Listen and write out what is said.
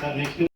sir next